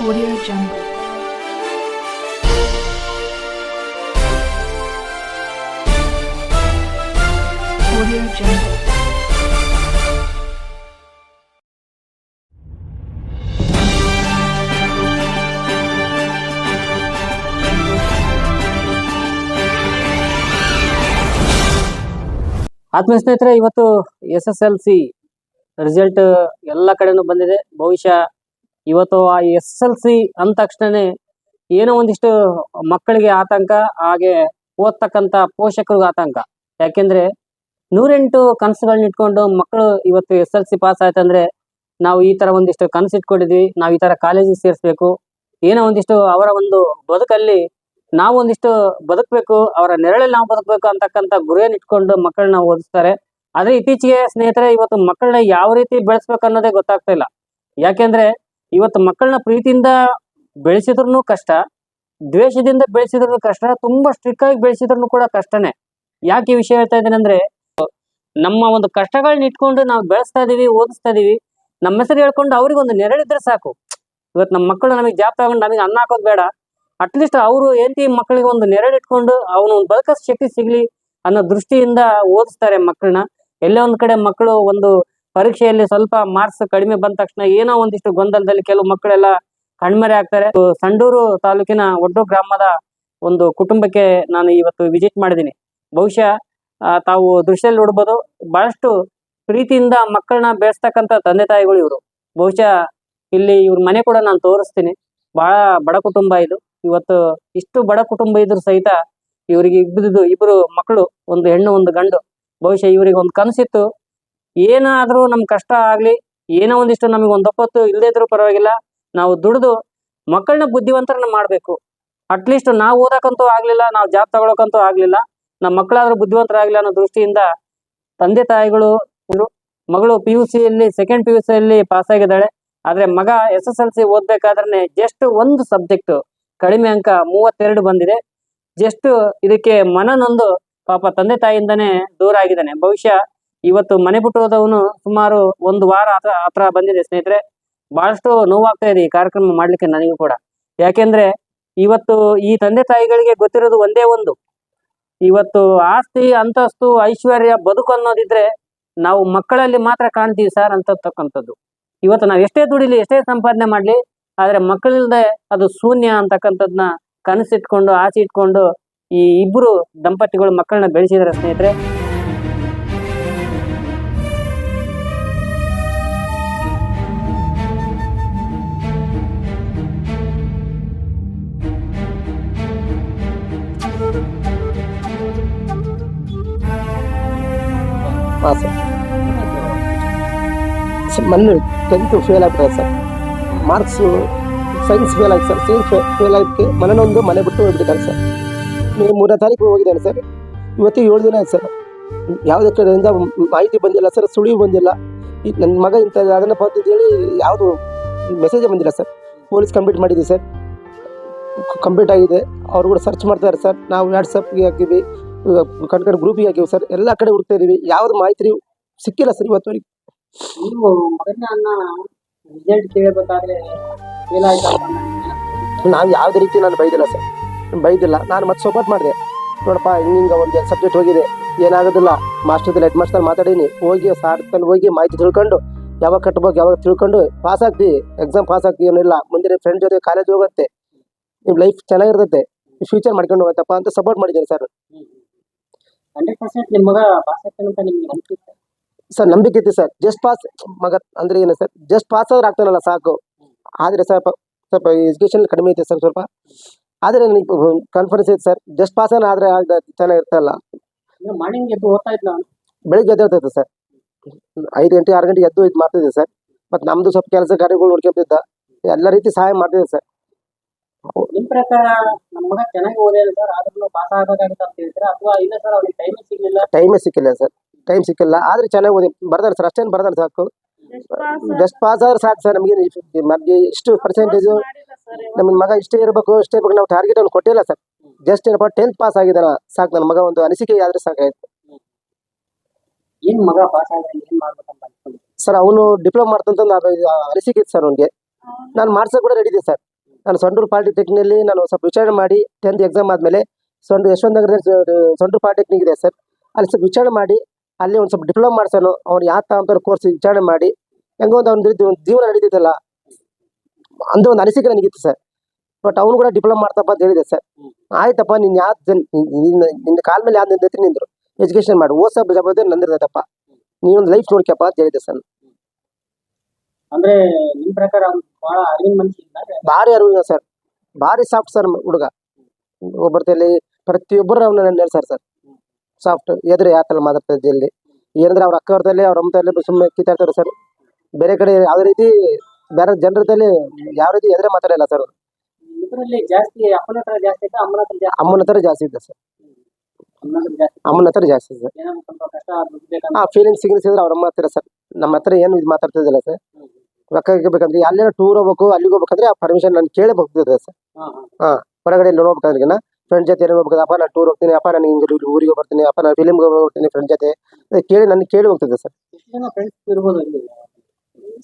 Audio Jungle. Audio Jungle. ಆತ್ಮ ಸ್ನೇಹಿತರೆ ಇವತ್ತು S S L C result ಎಲ್ಲ ಕಡೆನೂ ಬಂದಿದೆ ಬಹುಶಃ ಇವತ್ತು ಆ ಎಸ್ ಎಲ್ ಸಿ ಅಂದ ತಕ್ಷಣನೇ ಏನೋ ಒಂದಿಷ್ಟು ಮಕ್ಕಳಿಗೆ ಆತಂಕ, ಹಾಗೆ ಓದ್ತಕ್ಕಂಥ ಪೋಷಕರಿಗೂ ಆತಂಕ. ಯಾಕೆಂದ್ರೆ ನೂರೆಂಟು ಕನಸುಗಳನ್ನ ಇಟ್ಕೊಂಡು ಮಕ್ಕಳು ಇವತ್ತು ಎಸ್ ಎಲ್ ಸಿ ಪಾಸ್ ಆಯ್ತಂದ್ರೆ ನಾವು ಈ ತರ ಒಂದಿಷ್ಟು ಕನಸು ಇಟ್ಕೊಂಡಿದ್ವಿ, ನಾವು ಈ ತರ ಕಾಲೇಜಿಗೆ ಸೇರಿಸ್ಬೇಕು. ಏನೋ ಒಂದಿಷ್ಟು ಅವರ ಒಂದು ಬದುಕಲ್ಲಿ ನಾವು ಒಂದಿಷ್ಟು ಬದುಕಬೇಕು, ಅವರ ನೆರಳಲ್ಲಿ ನಾವು ಬದುಕಬೇಕು ಅಂತಕ್ಕಂಥ ಗುರಿಯನ್ನು ಇಟ್ಕೊಂಡು ಮಕ್ಕಳನ್ನ ಓದಿಸ್ತಾರೆ. ಆದ್ರೆ ಇತ್ತೀಚೆಗೆ ಸ್ನೇಹಿತರೆ, ಇವತ್ತು ಮಕ್ಕಳನ್ನ ಯಾವ ರೀತಿ ಬೆಳೆಸ್ಬೇಕು ಅನ್ನೋದೇ ಗೊತ್ತಾಗ್ತಾ ಇಲ್ಲ. ಯಾಕೆಂದ್ರೆ ಇವತ್ತು ಮಕ್ಕಳನ್ನ ಪ್ರೀತಿಯಿಂದ ಬೆಳೆಸಿದ್ರು ಕಷ್ಟ, ದ್ವೇಷದಿಂದ ಬೆಳೆಸಿದ್ರು ಕಷ್ಟ, ತುಂಬಾ ಸ್ಟ್ರಿಕ್ ಆಗಿ ಬೆಳೆಸಿದ್ರು ಕೂಡ ಕಷ್ಟನೇ. ಯಾಕೆ ಈ ವಿಷಯ ಹೇಳ್ತಾ ಇದ್ದೀನಿ ಅಂದ್ರೆ, ನಮ್ಮ ಒಂದು ಕಷ್ಟಗಳನ್ನ ಇಟ್ಕೊಂಡು ನಾವು ಬೆಳೆಸ್ತಾ ಇದೀವಿ, ಓದಿಸ್ತಾ ಇದೀವಿ, ನಮ್ಮ ಹೆಸರು ಹೇಳ್ಕೊಂಡು ಅವ್ರಿಗೆ ಒಂದು ನೆರಳಿದ್ರೆ ಸಾಕು. ಇವತ್ತು ನಮ್ಮ ಮಕ್ಕಳು ನಮಗೆ ಜಾಬ್ ತಗೊಂಡು ನಮಗೆ ಅನ್ನ ಹಾಕೋದು ಬೇಡ. ಅಟ್ಲೀಸ್ಟ್ ಅವರು ಏನಂತಿ ಮಕ್ಕಳಿಗೆ ಒಂದು ನೆರಳು ಇಟ್ಕೊಂಡು ಅವನು ಒಂದು ಬದುಕೋ ಶಕ್ತಿ ಸಿಗ್ಲಿ ಅನ್ನೋ ದೃಷ್ಟಿಯಿಂದ ಓದಿಸ್ತಾರೆ ಮಕ್ಕಳನ್ನ. ಎಲ್ಲೇ ಒಂದ್ ಕಡೆ ಮಕ್ಕಳು ಒಂದು ಪರೀಕ್ಷೆಯಲ್ಲಿ ಸ್ವಲ್ಪ ಮಾರ್ಕ್ಸ್ ಕಡಿಮೆ ಬಂದ ತಕ್ಷಣ ಏನೋ ಒಂದಿಷ್ಟು ಗೊಂದಲದಲ್ಲಿ ಕೆಲವು ಮಕ್ಕಳೆಲ್ಲ ಕಣ್ಮರೆ ಆಗ್ತಾರೆ. ಸಂಡೂರು ತಾಲೂಕಿನ ಒಡ್ಡು ಗ್ರಾಮದ ಒಂದು ಕುಟುಂಬಕ್ಕೆ ನಾನು ಇವತ್ತು ವಿಸಿಟ್ ಮಾಡಿದ್ದೀನಿ. ಬಹುಶಃ ತಾವು ದೃಶ್ಯದಲ್ಲಿ ನೋಡ್ಬೋದು, ಬಹಳಷ್ಟು ಪ್ರೀತಿಯಿಂದ ಮಕ್ಕಳನ್ನ ಬೆಳೆಸ್ತಕ್ಕಂಥ ತಂದೆ ತಾಯಿಗಳು ಇವರು. ಬಹುಶಃ, ಇಲ್ಲಿ ಇವ್ರ ಮನೆ ಕೂಡ ನಾನು ತೋರಿಸ್ತೀನಿ. ಬಹಳ ಬಡ ಕುಟುಂಬ ಇದು. ಇವತ್ತು ಇಷ್ಟು ಬಡ ಕುಟುಂಬ ಇದ್ರು ಸಹಿತ ಇವರಿಗೆ ಇಬ್ಬರು ಇಬ್ಬರು ಮಕ್ಕಳು, ಒಂದು ಹೆಣ್ಣು, ಒಂದು ಗಂಡು. ಬಹುಶಃ ಇವರಿಗೆ ಒಂದು ಕನಸಿತ್ತು. ಏನಾದ್ರೂ ನಮ್ ಕಷ್ಟ ಆಗ್ಲಿ, ಏನೋ ಒಂದಿಷ್ಟು ನಮಗೆ ಒಂದೊಪ್ಪತ್ತು ಇಲ್ಲದೇ ಇದ್ರೂ ಪರವಾಗಿಲ್ಲ, ನಾವು ದುಡಿದು ಮಕ್ಕಳನ್ನ ಬುದ್ಧಿವಂತರನ್ನ ಮಾಡ್ಬೇಕು. ಅಟ್ಲೀಸ್ಟ್ ನಾವು ಓದಕ್ಕಂತೂ ಆಗ್ಲಿಲ್ಲ, ನಾವು ಜಾಬ್ ತಗೊಳಕಂತೂ ಆಗ್ಲಿಲ್ಲ ನಮ್ಮ ಮಕ್ಕಳಾದ್ರೂ ಬುದ್ಧಿವಂತರಾಗಲಿಲ್ಲ ಅನ್ನೋ ದೃಷ್ಟಿಯಿಂದ ತಂದೆ ತಾಯಿಗಳು ಮಗಳು ಪಿ ಯು ಸಿಯಲ್ಲಿ ಸೆಕೆಂಡ್ ಪಿ ಯು ಸಿಯಲ್ಲಿ ಪಾಸ್ ಆಗಿದ್ದಾಳೆ. ಆದ್ರೆ ಮಗ ಎಸ್ ಎಸ್ ಎಲ್ ಸಿ ಓದ್ಬೇಕಾದ್ರೆ ಜಸ್ಟ್ ಒಂದು ಸಬ್ಜೆಕ್ಟ್ ಕಡಿಮೆ ಅಂಕ ಮೂವತ್ತೆರಡು ಬಂದಿದೆ. ಜಸ್ಟ್ ಇದಕ್ಕೆ ಮನನೊಂದು ಪಾಪ ತಂದೆ ತಾಯಿಯಿಂದನೇ ದೂರ ಆಗಿದ್ದಾನೆ. ಬಹುಶಃ ಇವತ್ತು ಮನೆ ಬಿಟ್ಟು ಹೋದವನು ಸುಮಾರು ಒಂದು ವಾರ ಹತ್ರ ಹತ್ರ ಬಂದಿದೆ ಸ್ನೇಹಿತರೆ. ಬಹಳಷ್ಟು ನೋವಾಗ್ತಾ ಇದೆ ಈ ಕಾರ್ಯಕ್ರಮ ಮಾಡ್ಲಿಕ್ಕೆ ನನಗೂ ಕೂಡ. ಯಾಕೆಂದ್ರೆ ಇವತ್ತು ಈ ತಂದೆ ತಾಯಿಗಳಿಗೆ ಗೊತ್ತಿರೋದು ಒಂದೇ ಒಂದು. ಇವತ್ತು ಆಸ್ತಿ, ಅಂತಸ್ತು, ಐಶ್ವರ್ಯ, ಬದುಕು ಅನ್ನೋದಿದ್ರೆ ನಾವು ಮಕ್ಕಳಲ್ಲಿ ಮಾತ್ರ ಕಾಣ್ತೀವಿ ಸರ್ ಅಂತಕ್ಕಂಥದ್ದು. ಇವತ್ತು ನಾವು ಎಷ್ಟೇ ದುಡಿಲಿ, ಎಷ್ಟೇ ಸಂಪಾದನೆ ಮಾಡ್ಲಿ, ಆದ್ರೆ ಮಕ್ಕಳಿಲ್ಲದೆ ಅದು ಶೂನ್ಯ ಅಂತಕ್ಕಂಥದ್ನ ಕನಸಿಟ್ಕೊಂಡು, ಆಸೆ ಇಟ್ಕೊಂಡು ಈ ಇಬ್ರು ದಂಪತಿಗಳು ಮಕ್ಕಳನ್ನ ಬೆಳೆಸಿದಾರೆ ಸ್ನೇಹಿತರೆ. ಹಾಂ ಸರ್ ಸರ್ ಮೊನ್ನೆ ಟೆಂತ್ ಫೇಲ್ ಆಗ್ತದೆ ಸರ್. ಮಾರ್ಕ್ಸು ಸೈನ್ಸ್ ಫೇಲ್ ಆಯ್ತು ಸರ್. ಸೈನ್ಸ್ ಫೇಲ್ ಆಯ್ತು ಮನೆಯೊಂದು ಮನೆ ಬಿಟ್ಟು ಹೋಗ್ಬಿಟ್ಟಿದ್ದಾರೆ ಸರ್. ನೀವು ಮೂರನೇ ತಾರೀಕು ಹೋಗಿದ್ದಾನೆ ಸರ್. ಇವತ್ತಿಗೆ ಏಳು ದಿನ ಆಯ್ತು ಸರ್. ಯಾವುದೇ ಕಡೆಯಿಂದ ಮಾಹಿತಿ ಬಂದಿಲ್ಲ ಸರ್, ಸುಳಿವು ಬಂದಿಲ್ಲ. ಈ ನನ್ನ ಮಗ ಇಂಥ ಅದನ್ನು ಹೇಳಿ ಯಾವುದು ಮೆಸೇಜೇ ಬಂದಿಲ್ಲ ಸರ್. ಪೊಲೀಸ್ ಕಂಪ್ಲೀಟ್ ಮಾಡಿದ್ದೀವಿ ಸರ್. ಕಂಪ್ಲೀಟ್ ಆಗಿದೆ. ಅವ್ರು ಕೂಡ ಸರ್ಚ್ ಮಾಡ್ತಾರೆ ಸರ್. ನಾವು ವಾಟ್ಸಪ್ಗೆ ಹಾಕಿದ್ವಿ ಕಡೆ ಕಡೆ ಗ್ರೂಪಿಗೆ ಹಾಕಿವಿ ಸರ್ ಎಲ್ಲ ಕಡೆ ಹುಡುಕ್ತಾ ಇದೀವಿ. ಯಾವ್ದು ಮಾಹಿತಿ ಸಿಕ್ಕಿಲ್ಲ ಸರ್ ಇವತ್ತುವರೆಗೆ ನೀವು ಮಗನ ರಿಸಲ್ಟ್ ಕೇಳಬೇಕಾದ್ರೆ ನಾವು ಯಾವುದೇ ರೀತಿ ನಾನು ಬೈದಿಲ್ಲ ಸರ್. ಬೈದಿಲ್ಲ. ನಾನು ಮತ್ತೆ ಸಪೋರ್ಟ್ ಮಾಡಿದೆ. ನೋಡಪ್ಪ ಹಿಂಗೆ ಒಂದು ಸಬ್ಜೆಕ್ಟ್ ಹೋಗಿದೆ. ಏನಾಗೋದಿಲ್ಲ? ಮಾಸ್ಟರ್ದಲ್ಲಿ ಹೆಡ್ ಮಾಸ್ಟರ್ ಮಾತಾಡೀನಿ. ಹೋಗಿ ಸಾರ್ ತಲ್ಲಿ ಹೋಗಿ ಮಾಹಿತಿ ತಿಳ್ಕೊಂಡು ಯಾವಾಗ ಕಟ್ಬೇಕು ಯಾವಾಗ ತಿಳ್ಕೊಂಡು ಪಾಸ್ ಆಗ್ತೀವಿ. ಎಕ್ಸಾಮ್ ಪಾಸ್ ಆಗ್ತೀವಿ ಏನಿಲ್ಲ ಮುಂದಿನ ಫ್ರೆಂಡ್ ಜೊತೆ ಕಾಲೇಜ್ ಹೋಗುತ್ತೆ. ನಿಮ್ಮ ಲೈಫ್ ಚೆನ್ನಾಗಿರ್ತೈತೆ. ಫ್ಯೂಚರ್ ಮಾಡ್ಕೊಂಡು ಹೋಗತ್ತಪ್ಪ ಅಂತ ಸಪೋರ್ಟ್ ಮಾಡಿದ್ದೀನಿ ಸರ್. ಹಂಡ್ರೆಡ್ ಪರ್ಸೆಂಟ್ ನಿಮ್ಮ ಮಗ ಪಾಸ್ ಆಗ್ತಾನೆ ಅಂತ ನಿಮ್ಗೆ ಅನ್ಸುತ್ತೆ ಸರ್ ನಂಬಿಕೆ ಐತಿ ಸರ್. ಜಸ್ಟ್ ಪಾಸ್ ಮಗ ಅಂದ್ರೆ ಏನು ಸರ್? ಜಸ್ಟ್ ಪಾಸ್ ಆದ್ರೆ ಆಗ್ತಾನಲ್ಲ ಸಾಕು. ಆದ್ರೆ ಸ್ವಲ್ಪ ಸ್ವಲ್ಪ ಎಜುಕೇಶನ್ ಕಡಿಮೆ ಐತೆ ಸರ್ ಸ್ವಲ್ಪ. ಆದ್ರೆ ಕಾನ್ಫರೆನ್ಸ್ ಕಾನ್ಫಿಡೆನ್ಸ್ ಐತೆ ಸರ್. ಜಸ್ಟ್ ಪಾಸ್ ಆದ್ರೆ ಚೆನ್ನಾಗಿರ್ತಲ್ಲ. ಮಾರ್ನಿಂಗ್ ಎದ್ದು ಓದ್ತಾ ಇದ್ದ ಬೆಳಿಗ್ಗೆ ಎದ್ದ ಇರ್ತೈತೆ ಸರ್. ಐದು ಗಂಟೆ ಆರು ಗಂಟೆ ಎದ್ದು ಇದು ಮಾಡ್ತಿದ್ದೆ ಸರ್. ಮತ್ತೆ ನಮ್ದು ಸ್ವಲ್ಪ ಕೆಲಸ ಕಾರ್ಯಗಳು ನೋಡ್ಕೊಂತಿದ್ದ ಎಲ್ಲ ರೀತಿ ಸಹಾಯ ಮಾಡ್ತಿದ್ದೆ ಸರ್. ನಿಮ್ ಪ್ರಕಾರ ನಮ್ಮ ಮಗ ಚೆನ್ನಾಗಿ ಓದಿಲ್ಲ ಸರ್? ಆದ್ರೂ ಪಾಸ್ ಆಗಬೇಕಾಗಿತ್ತು ಅಂತ ಹೇಳ್ತೀರಾ? ಅಥವಾ ಇಲ್ಲ ಸರ್ ಅವ್ರಿಗೆ ಟೈಮ್ ಸಿಗ್ಲಿಲ್ಲ? ಟೈಮೇ ಸಿಕ್ಕಿಲ್ಲ ಸರ್. ಟೈಮ್ ಸಿಕ್ಕಿಲ್ಲ. ಆದ್ರೆ ಚೆನ್ನಾಗಿ ಓದಿ. ಬರ್ದಾರೆ ಸರ್ ಅಷ್ಟೇನು ಬರ್ದಾರೆ ಸಾಕು. ಜಸ್ಟ್ ಪಾಸ್ ಆದ್ರೆ ಸಾಕು ಸರ್. ನಮಗೆ ನಮಗೆ ಇಷ್ಟು ಪರ್ಸೆಂಟೇಜು ನಮ್ಮ ಮಗ ಇಷ್ಟೇ ಇರಬೇಕು ಇಷ್ಟೇ ಇರಬೇಕು. ನಾವು ಟಾರ್ಗೆಟ್ ಅವ್ನು ಕೊಟ್ಟಿಲ್ಲ ಸರ್. ಜಸ್ಟ್ ಏನಪ್ಪ ಟೆಂತ್ ಪಾಸ್ ಆಗಿದ್ದಾನ? ಸಾಕು ನನ್ನ ಮಗ ಒಂದು ಅನಿಸಿಕೆ ಆದ್ರೆ ಸಾಕಾಯ್ತು. ಏನ್ ಮಗ ಪಾಸ್ ಆದ್ರೆ ಏನ್ ಮಾಡ್ಬೇಕಂತ ಅನ್ಕೊಂಡಿದ್ದೀರಿ? ಸರ್ ಅವನು ಡಿಪ್ಲೊಮಾ ಮಾಡ್ತಂತ ಅನಿಸಿಕೆ ಇತ್ತು ಸರ್ ಅವ್ನಿಗೆ. ನಾನು ಮಾಡ್ಸಕ್ ಕೂಡ ರೆಡಿ ಇದೆ ಸರ್. ನಾನು ಸಂಡೂರು ಪಾಲಿಟೆಕ್ನಲ್ಲಿ ನಾನು ಸ್ವಲ್ಪ ವಿಚಾರಣೆ ಮಾಡಿ ಟೆಂತ್ ಎಕ್ಸಾಮ್ ಆದಮೇಲೆ ಸೊಂಡು ಯಶವಂತ ನಗರದಲ್ಲಿ ಸಂಡೂರು ಪಾಲಿಟೆಕ್ನಿಕ್ ಇದೆ ಸರ್. ಅಲ್ಲಿ ಸ್ವಲ್ಪ ವಿಚಾರಣೆ ಮಾಡಿ, ಅಲ್ಲಿ ಒಂದು ಸ್ವಲ್ಪ ಡಿಪ್ಲೊಮಾ ಮಾಡ್ಸೋನು. ಅವ್ನು ಯಾವ ತಗೊಂತಾರೆ ಕೋರ್ಸ್ ವಿಚಾರಣೆ ಮಾಡಿ, ಹೆಂಗೋ ಒಂದು ಅವ್ನ ಒಂದು ಜೀವನ ನಡೀತಿದ್ದಲ್ಲ ಅಂದು ಒಂದು ಅನಿಸಿಕೆ ನನಗಿತ್ತು ಸರ್. ಬಟ್ ಅವನು ಕೂಡ ಡಿಪ್ಲೊಮಾ ಮಾಡ್ತಪ್ಪ ಅಂತ ಹೇಳಿದೆ ಸರ್. ಆಯ್ತಪ್ಪ ನಿನ್ನ ಯಾವ ನಿನ್ನ ಕಾಲ ಮೇಲೆ ಯಾವ್ದು ನಿಂದ್ರು. ಎಜುಕೇಶನ್ ಮಾಡು. ಸಬ್ ಜವಾಬ್ದಾರಿ ನಂದಿರ್ತೈತಪ್ಪ ನೀವೊಂದು ಲೈಫ್ ನೋಡ್ಕ್ಯಪ್ಪ ಅಂತ ಹೇಳಿದೆ ಸರ್ ಅಂದ್ರೆ ನಿಮ್ ಪ್ರಕಾರ ಭಾರಿ ಅರಿವಿನ ಸರ್. ಭಾರಿ ಸಾಫ್ಟ್ ಸರ್ ಹುಡುಗ. ಒಬ್ಬರದಲ್ಲಿ ಪ್ರತಿಯೊಬ್ಬರು ಅವ್ನ ನೆಲೆಸಾರ ಸರ್. ಸಾಫ್ಟ್ ಎದುರು ಯಾಕಲ್ಲ ಮಾತಾಡ್ತಾರೆ ಜಲ್ದಿ. ಏನಂದ್ರೆ ಅವ್ರ ಅಕ್ಕ ಅವ್ರದಲ್ಲಿ ಅವ್ರ ಅಮ್ಮದಲ್ಲಿ ಸುಮ್ಮನೆ ಕಿತ್ತಾಡ್ತಾರೆ ಸರ್. ಬೇರೆ ಕಡೆ ಯಾವುದೇ ರೀತಿ ಬೇರೆ ಜನರದಲ್ಲಿ ಯಾವ ರೀತಿ ಎದುರೇ ಮಾತಾಡಲ್ಲ ಸರ್ ಜಾಸ್ತಿ ಇದ್ದ ಅಮ್ಮನ ಹತ್ರ ಜಾಸ್ತಿ. ಅಮ್ಮನ ಹತ್ರ ಜಾಸ್ತಿ ಇದೆ ಸರ್. ಅಮ್ಮನ ಹತ್ರ ಜಾಸ್ತಿ. ಸರ್. ಫೀಲಿಂಗ್ಸ್ ಸಿಗ್ನಿಸ್ ಇದ್ರೆ ಅವ್ರ ಅಮ್ಮ ಹತ್ತಿರ ಸರ್. ನಮ್ಮ ಹತ್ರ ಏನು ಇದು ಮಾತಾಡ್ತಿದ್ದಿಲ್ಲ ಸರ್. ರೊಕ್ಕ ಬೇಕಂದ್ರೆ ಅಲ್ಲೇನೋ ಟೂರ್ ಹೋಗ್ಬೇಕು ಅಲ್ಲಿಗೆ ಹೋಗ್ಬೇಕಂದ್ರೆ ಆ ಪರ್ಮಿಷನ್ ನಾನು ಕೇಳಿ ಹೋಗ್ತಿದ್ದೆ ಸರ್. ಹಾ ಹೊರಗಡೆ ನೋಡ್ಬೇಕಂದ್ರೆ ಫ್ರೆಂಡ್ ಜೊತೆ ಏನೋ ಹೋಗ್ಬೇಕು ಅಪ್ಪ ನಾನು ಟೂರ್ ಹೋಗ್ತೀನಿ ಅಪ್ಪ ನಾನು ಹಿಂಗೆ ಊರಿಗೆ ಬರ್ತೀನಿ ಅಪ್ಪ ನಾನು ಫಿಲಿಮ್ಗೆ ಹೋಗ್ತೀನಿ ಫ್ರೆಂಡ್ ಜೊತೆ. ಕೇಳಿ ನನ್ನ ಕೇಳಿ ಹೋಗ್ತಿದ್ದೆ ಸರ್.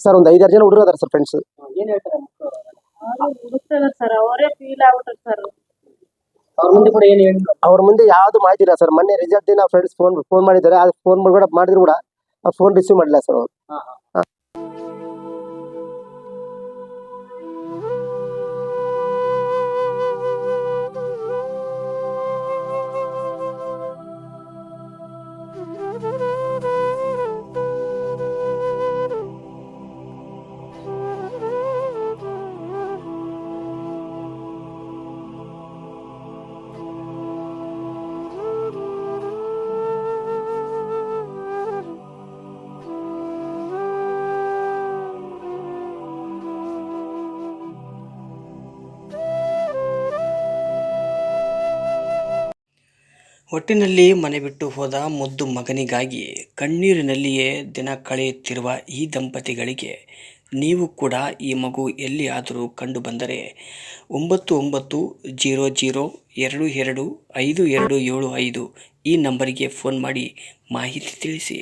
ಸರ್ ಒಂದು ಐದಾರು ಜನ ಹುಡುಗರು ಅದಾರ ಸರ್ ಫ್ರೆಂಡ್ಸ್ ಅವರೇ? ಮುಂದೆ ಕೂಡ ಏನ್ ಹೇಳಿದ್ರು ಅವ್ರ ಮುಂದೆ ಯಾವ್ದು ಮಾಹಿತಿ ಇಲ್ಲ ಸರ್. ಮೊನ್ನೆ ರಿಸಲ್ಟ್ ದಿನ ಫ್ರೆಂಡ್ಸ್ ಫೋನ್ ಫೋನ್ ಮಾಡಿದ್ದಾರೆ. ಅದು ಫೋನ್ ಕೂಡ ಮಾಡಿದ್ರು ಕೂಡ ಫೋನ್ ರಿಸೀವ್ ಮಾಡಿಲ್ಲ ಸರ್ ಅವ್ರು. ಒಟ್ಟಿನಲ್ಲಿ ಮನೆ ಬಿಟ್ಟು ಹೋದ ಮುದ್ದು ಮಗನಿಗಾಗಿ ಕಣ್ಣೀರಿನಲ್ಲಿಯೇ ದಿನ ಕಳೆಯುತ್ತಿರುವ ಈ ದಂಪತಿಗಳಿಗೆ ನೀವು ಕೂಡ ಈ ಮಗು ಆದರೂ ಕಂಡು ಬಂದರೆ ಒಂಬತ್ತು ಒಂಬತ್ತು ಜೀರೋ ಜೀರೋ ಎರಡು ಎರಡು ಐದು ಎರಡು ಏಳು ಐದು ಈ ನಂಬರಿಗೆ ಫೋನ್ ಮಾಡಿ ಮಾಹಿತಿ ತಿಳಿಸಿ.